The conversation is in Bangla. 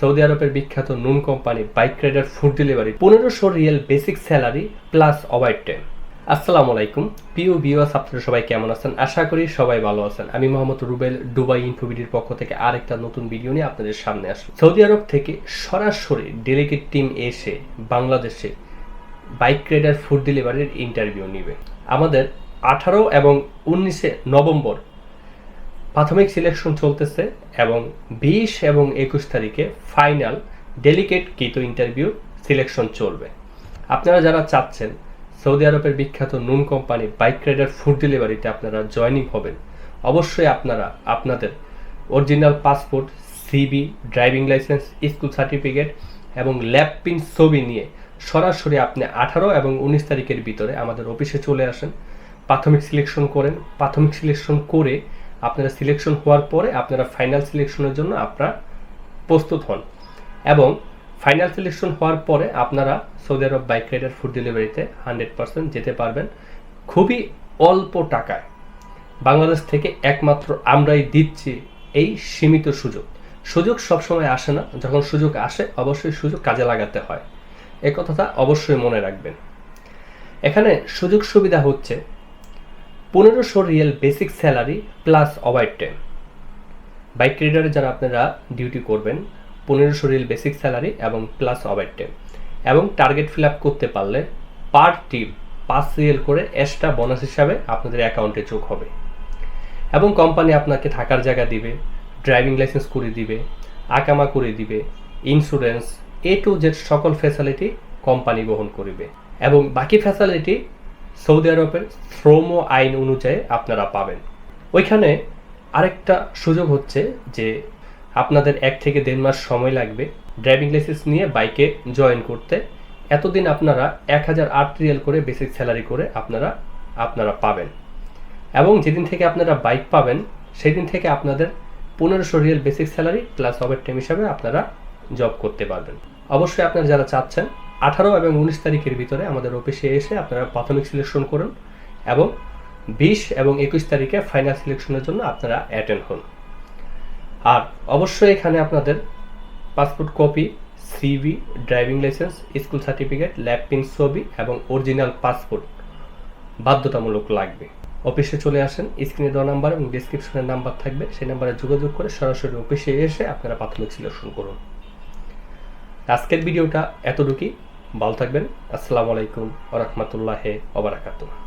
সৌদি আরবের বিখ্যাত Noon company bike rider food delivery পনেরোশো riyal basic salary plus overtime. আসসালামু আলাইকুম। প্রিয় বিওয়াস আপনারা সবাই কেমন আছেন? আশা করি সবাই ভালো আছেন। আমি মোহাম্মদ রুবেল, দুবাই ইনফোভিডির পক্ষ থেকে আরেকটা নতুন ভিডিও নিয়ে আপনাদের সামনে আসলাম। সৌদি আরব থেকে সরাসরি ডেলিগেট টিম এসে বাংলাদেশে বাইক রাইডার ফুড ডেলিভারির ইন্টারভিউ নেবে। আমাদের আঠারো এবং উনিশে নভেম্বর প্রাথমিক সিলেকশন চলতেছে এবং বিশ এবং একুশ তারিখে ফাইনাল ডেলিকেট কিতো ইন্টারভিউ সিলেকশন চলবে। আপনারা যারা চাচ্ছেন, সৌদি আরবের বিখ্যাত Noon company bike rider food ডেলিভারিতে আপনারা জয়নিং হবেন, অবশ্যই আপনারা আপনাদের original passport CV driving licence school certificate এবং ল্যাব পিন ছবি নিয়ে সরাসরি আপনি আঠারো এবং উনিশ তারিখের ভিতরে আমাদের অফিসে চলে আসেন, প্রাথমিক সিলেকশন করেন। প্রাথমিক সিলেকশন করে আপনারা সিলেকশন হওয়ার পরে আপনারা ফাইনাল সিলেকশনের জন্য আপনারা প্রস্তুত হন। এবং ফাইনাল সিলেকশন হওয়ার পরে আপনারা Saudi Arab bike rider food ডেলিভারিতে হান্ড্রেড পার্সেন্ট যেতে পারবেন। খুবই অল্প টাকায়। বাংলাদেশ থেকে একমাত্র আমরাই দিচ্ছি এই সীমিত সুযোগ। সুযোগ সবসময় আসে না। যখন সুযোগ আসে, অবশ্যই সুযোগ কাজে লাগাতে হয়। এ কথাটা অবশ্যই মনে রাখবেন। এখানে সুযোগ সুবিধা হচ্ছে পনেরোশো riyal basic salary plus overtime bike রিডারে যারা আপনারা ডিউটি করবেন, পনেরোশো রিয়েল বেসিক স্যালারি এবং প্লাস ওভার টাইম এবং টার্গেট ফিল আপ করতে পারলে পার টিম পাঁচ রিয়েল করে এক্সট্রা বোনাস হিসাবে আপনাদের অ্যাকাউন্টে যোগ হবে। এবং কোম্পানি আপনাকে থাকার জায়গা দিবে ড্রাইভিং লাইসেন্স করে দিবে আকামা করে দিবে ইন্স্যুরেন্স এ টু জেড সকল ফ্যাসিলিটি কোম্পানি বহন করিবে। এবং বাকি ফ্যাসিলিটি সৌদি আরবের শ্রম আইন অনুযায়ী আপনারা পাবেন। ওইখানে আরেকটা সুযোগ হচ্ছে যে আপনাদের এক থেকে দেড় মাস সময় লাগবে ড্রাইভিং লাইসেন্স নিয়ে বাইকে জয়েন করতে। এতদিন আপনারা এক হাজার আট রিয়াল করে বেসিক স্যালারি করে আপনারা আপনারা পাবেন। এবং যেদিন থেকে আপনারা বাইক পাবেন, সেদিন থেকে আপনাদের পনেরোশো riyal basic salary plus overtime হিসাবে আপনারা জব করতে পারবেন। অবশ্যই আপনারা যারা চাচ্ছেন আঠারো এবং উনিশ তারিখের ভিতরে আমাদের অফিসে এসে আপনারা প্রাথমিক সিলেকশন করুন এবং বিশ এবং একুশ তারিখে ফাইনাল সিলেকশনের জন্য আপনারা অ্যাটেন্ড হন। আর অবশ্যই এখানে আপনাদের passport copy CV driving licence school certificate lab পিন ছবি এবং অরিজিনাল পাসপোর্ট বাধ্যতামূলক লাগবে। অফিসে চলে আসেন স্ক্রিনে দেওয়া নাম্বার এবং ডিসক্রিপশনের নাম্বার থাকবে, সেই নাম্বারে যোগাযোগ করে সরাসরি অফিসে এসে আপনারা প্রাথমিক সিলেকশন করুন। আজকের ভিডিওটা এতটুকুই। ভালো থাকবেন। আসসালামু আলাইকুম ওরহমতুল্লাহ ওবরাকাতুহ